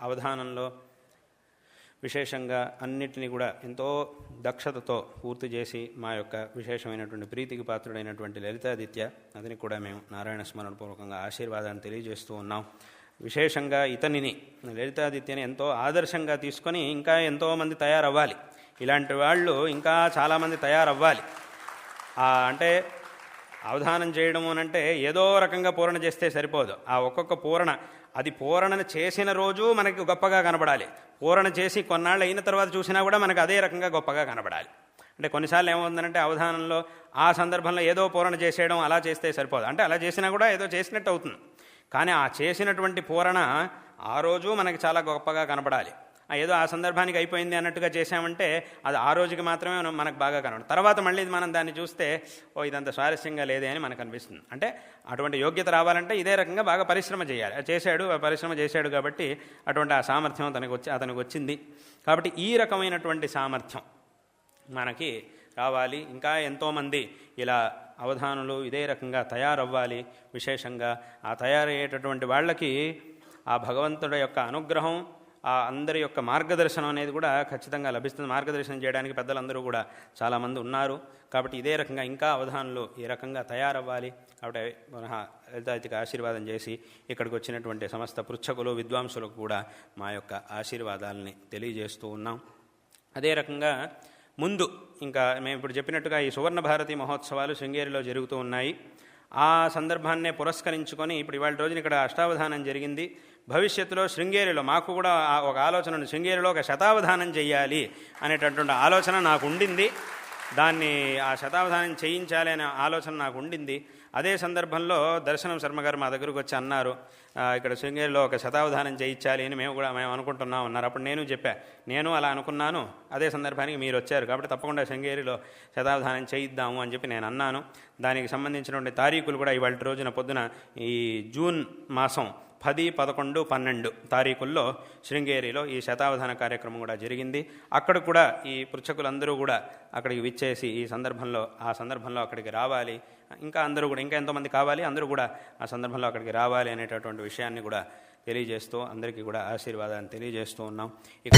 అవధానంలో విశేషంగా అన్నిటినీ కూడా ఎంతో దక్షతతో పూర్తి చేసి మా యొక్క విశేషమైనటువంటి ప్రీతికి పాత్రుడైనటువంటి లలితాదిత్య అతనికి కూడా మేము నారాయణ స్మరణ పూర్వకంగా ఆశీర్వాదాన్ని తెలియజేస్తూ ఉన్నాం. విశేషంగా ఇతనిని లలితాదిత్యని ఎంతో ఆదర్శంగా తీసుకొని ఇంకా ఎంతోమంది తయారవ్వాలి. ఇలాంటి వాళ్ళు ఇంకా చాలామంది తయారవ్వాలి. అంటే అవధానం చేయడము అంటే ఏదో రకంగా పూరణ చేస్తే సరిపోదు. ఆ ఒక్కొక్క పూరణ అది పూరణను చేసిన రోజు మనకి గొప్పగా కనబడాలి. పూరణ చేసి కొన్నాళ్ళు అయిన తర్వాత చూసినా కూడా మనకు అదే రకంగా గొప్పగా కనబడాలి. అంటే కొన్నిసార్లు ఏమవుతుందంటే అవధానంలో ఆ సందర్భంలో ఏదో పూరణ చేసేయడం అలా చేస్తే సరిపోదు. అంటే అలా చేసినా కూడా ఏదో చేసినట్టు అవుతుంది. కానీ ఆ చేసినటువంటి పూరణ ఆ రోజు మనకి చాలా గొప్పగా కనబడాలి. ఏదో ఆ సందర్భానికి అయిపోయింది అన్నట్టుగా చేశామంటే అది ఆ రోజుకి మాత్రమే మనం- మనకు బాగా కనబడు తర్వాత మళ్ళీ మనం దాన్ని చూస్తే ఓ ఇదంత స్వారస్యంగా లేదే అని మనకు అనిపిస్తుంది. అంటే అటువంటి యోగ్యత రావాలంటే ఇదే రకంగా బాగా పరిశ్రమ చేయాలి. చేశాడు పరిశ్రమ చేశాడు కాబట్టి అటువంటి ఆ సామర్థ్యం అతనికి వచ్చి అతనికి వచ్చింది. కాబట్టి ఈ రకమైనటువంటి సామర్థ్యం మనకి రావాలి. ఇంకా ఎంతోమంది ఇలా అవధానులు ఇదే రకంగా తయారవ్వాలి. విశేషంగా ఆ తయారయ్యేటటువంటి వాళ్ళకి ఆ భగవంతుడి యొక్క అనుగ్రహం ఆ అందరి యొక్క మార్గదర్శనం అనేది కూడా ఖచ్చితంగా లభిస్తుంది. మార్గదర్శనం చేయడానికి పెద్దలందరూ కూడా చాలామంది ఉన్నారు. కాబట్టి ఇదే రకంగా ఇంకా అవధానంలో ఈ రకంగా తయారవ్వాలి. కాబట్టి పునః ఆశీర్వాదం చేసి ఇక్కడికి వచ్చినటువంటి సమస్త పృచ్ఛకులు విద్వాంసులకు కూడా మా యొక్క ఆశీర్వాదాలని తెలియజేస్తూ ఉన్నాం. అదే రకంగా ముందు ఇంకా మేము ఇప్పుడు చెప్పినట్టుగా ఈ సువర్ణ భారతి మహోత్సవాలు శృంగేరిలో జరుగుతూ ఉన్నాయి. ఆ సందర్భాన్నే పురస్కరించుకొని ఇప్పుడు ఇవాళ రోజున ఇక్కడ అష్టావధానం జరిగింది. భవిష్యత్తులో శృంగేరిలో మాకు కూడా ఒక ఆలోచన శృంగేరిలో ఒక శతావధానం చేయాలి అనేటటువంటి ఆలోచన నాకు ఉండింది. దాన్ని ఆ శతావధానం చేయించాలి అనే ఆలోచన నాకు ఉండింది. అదే సందర్భంలో దర్శనం శర్మ గారు మా దగ్గరకు వచ్చి అన్నారు ఇక్కడ శృంగేరిలో ఒక శతావధానం చేయించాలి అని మేము కూడా మేము అనుకుంటున్నాం అన్నారు. అప్పుడు నేను చెప్పా నేను అలా అనుకున్నాను. అదే సందర్భానికి మీరు వచ్చారు కాబట్టి తప్పకుండా శృంగేరిలో శతావధానం చేయిద్దాము అని చెప్పి నేను అన్నాను. దానికి సంబంధించినటువంటి తారీఖులు కూడా ఇవాళ రోజున పొద్దున ఈ జూన్ మాసం పది పదకొండు పన్నెండు తారీఖుల్లో శృంగేరిలో ఈ శతావధాన కార్యక్రమం కూడా జరిగింది. అక్కడ కూడా ఈ పృచ్ఛకులందరూ కూడా అక్కడికి విచ్చేసి ఈ సందర్భంలో ఆ సందర్భంలో అక్కడికి రావాలి. ఇంకా అందరూ కూడా ఇంకా ఎంతోమంది కావాలి అందరూ కూడా ఆ సందర్భంలో అక్కడికి రావాలి అనేటటువంటి విషయాన్ని కూడా తెలియజేస్తూ అందరికీ కూడా ఆశీర్వాదాన్ని తెలియజేస్తూ ఉన్నాం. ఇక